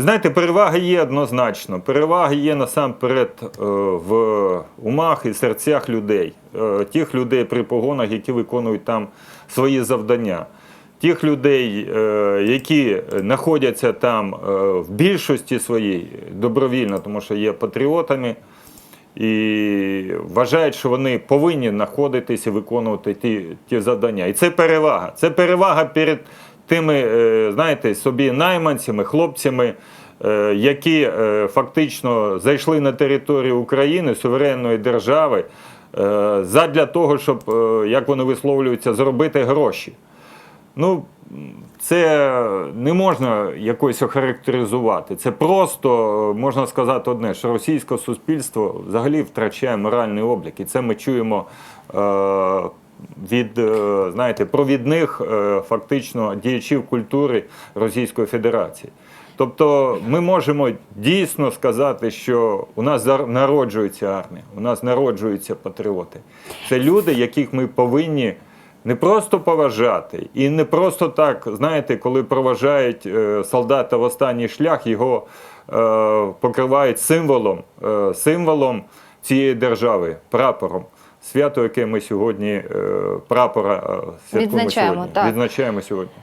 Знаєте, переваги є однозначно. Переваги є насамперед е, в умах і серцях людей, Е, тих людей при погонах, які виконують там свої завдання. Тих людей, е, які знаходяться там в більшості своїй добровільно, тому що є патріотами, і вважають, що вони повинні знаходитися і виконувати ті, ті завдання. І це перевага. Це перевага перед тими, е, знаєте, собі найманцями, хлопцями, е, які е, фактично зайшли на територію України, суверенної держави, задля того, щоб, як вони висловлюються, заробити гроші. Ну, це не можна якось охарактеризувати. Це просто можна сказати одне, що російське суспільство взагалі втрачає моральний облік. І це ми чуємо від е, знаєте, провідних е, фактично діячів культури Російської Федерації. Тобто ми можемо дійсно сказати, що у нас народжується армія, у нас народжуються патріоти. Це люди, яких ми повинні не просто поважати, і не просто так, знаєте, коли проважають е, солдата в останній шлях, його покривають символом, символом цієї держави, прапором. Свято, яке ми сьогодні е, прапора е, святкуємо Відзначаємо, сьогодні. так. Відзначаємо сьогодні.